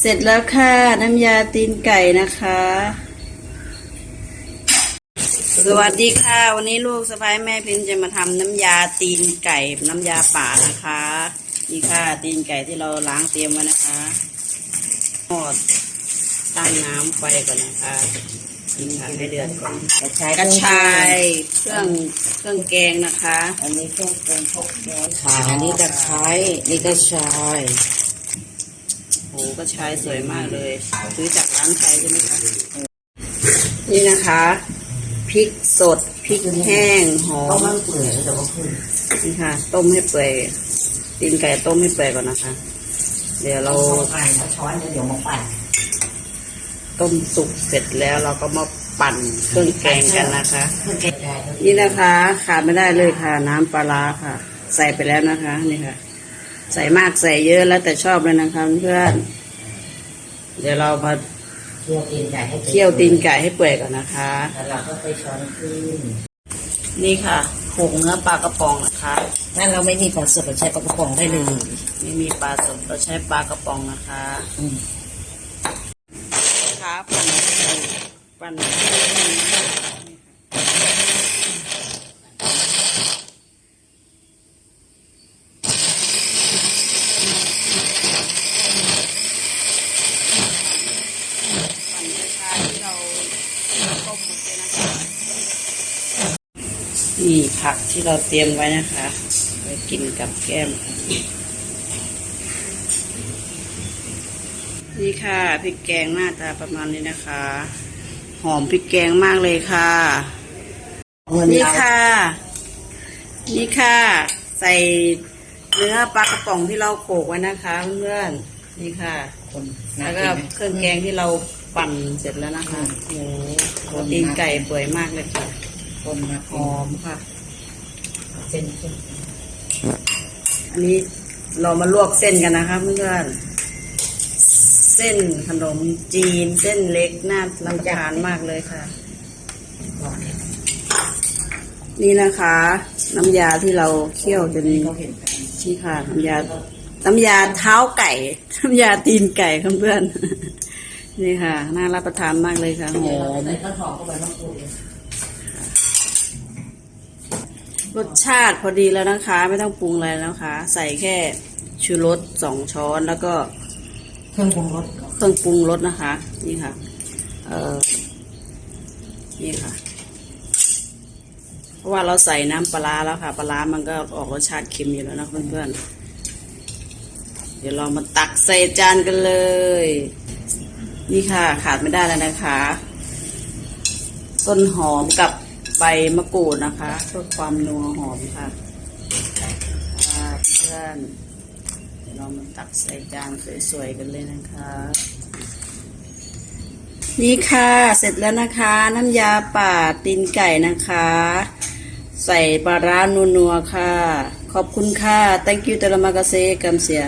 เสร็จแล้วค่ะ น้ำยาตีนไก่นะคะ สวัสดีค่ะ วันนี้ลูกสะพ้ายแม่พิมพ์จะมาทำน้ำยาตีนไก่ น้ำยาป่านะคะ นี่ค่ะตีนไก่ที่เราล้างเตรียมไว้นะคะทอดตั้งน้ำไฟก่อนนะคะนี่ค่ะให้เดือดก่อนกระชายกระชายเครื่องเครื่องแกงนะคะ อันนี้เครื่องปรุงพวกเนื้อขาอันนี้ตะไคร้นี่กระชายโอ้ กระชายสวยมากเลย ซื้อจากร้านไทยใช่ไหมคะ นี่นะคะ พริกสด พริกแห้ง หอก็มมันเปื่อยแต่ว่าขึ้นนี่ค่ะ ต้มให้เปื่อยตีนไก่ต้มให้เปื่อยก่อนนะคะ เดี๋ยวเราเราปั่นเอาช้อนเดี๋ยวมาปั่นต้มสุกเสร็จแล้วเราก็มาปั่นเครื่องแกงกันนะคะ เพื่อแกงได้นี่นะคะขาดไม่ได้เลยค่ะ น้ำปลาร้าค่ะ ใส่ไปแล้วนะคะ นี่ค่ะ ใส่มากใส่เยอะแล้วแต่ชอบเลยนะคะเพื่อน เดี๋ยวเรามาเคี่ยวตีนไก่ให้เคี่ยวตีนไก่ให้เปื่อยก่อนนะคะแล้วเราก็ไปช้อนขึ้นนี่ค่ะผงเนื้อปลากระป๋องนะคะนั่นเราไม่มีปลาสดเราใช้ปลากระป๋องได้เลยไม่มีปลาสดเราใช้ปลากระป๋องนะคะอืมขาปั่นปั่นปั่นกระชายที่เราต้มหมดเลย นะคะนี่ผักที่เราเตรียมไว้นะคะ ไว้กินกับแก้มค่ะนี่ค่ะพริกแกงหน้าตาประมาณนี้นะคะ หอมพริกแกงมากเลยค่ะเงินนี่เราค่ะ นี่ค่ะ ใส่เนื้อปลากระป๋องที่เราโขลกไว้นะคะเพื่อนๆนี่ค่ะคนแล้วก็เครื่องแกงที่เราปั่นเสร็จแล้วนะคะโอ้ โหตีนไก่เปื่อยมากเลยค่ะ คนมาหอมค่ะ เส้นขึ้นอันนี้เรามาลวกเส้นกันนะคะเพื่อนๆเส้นขนมจีน เส้นเล็กน่ารับประทานมากเลยค่ะก่อนเนี่ยนี่นะคะ น้ำยาที่เราเคี่ยวจนเขาเห็นกันนี่ค่ะน้ำยาน้ำยาเท้าไก่ น้ำยาตีนไก่ค่ะเพื่อน นี่ค่ะ น่ารับประทานมากเลยค่ะหอมใส่ต้นหอมเข้าไปมะกรูดรสชาติพอดีแล้วนะคะ ไม่ต้องปรุงอะไรแล้วค่ะ ใส่แค่ชูรสสองช้อนแล้วก็ เครื่องปรุงรสเครื่องปรุงรสนะคะ นี่ค่ะ เอ่อนี่ค่ะ เพราะว่าเราใส่น้ำปลาร้าแล้วค่ะ ปลาร้ามันก็ออกรสชาติเค็มอยู่แล้วนะเพื่อนๆเดี๋ยวเรามาตักใส่จานกันเลย นี่ค่ะขาดไม่ได้แล้วนะคะ ต้นหอมกับใบมะกรูดนะคะเพื่อความนัวหอมค่ะค่ะเพื่อนเดี๋ยวเรามาตักใส่จานสวยๆกันเลยนะคะ นี่ค่ะเสร็จแล้วนะคะ น้ำยาป่าตีนไก่นะคะ ใส่ปลาร้านัวๆค่ะ ขอบคุณค่ะ thank you ตะลมากาเซกัมเสีย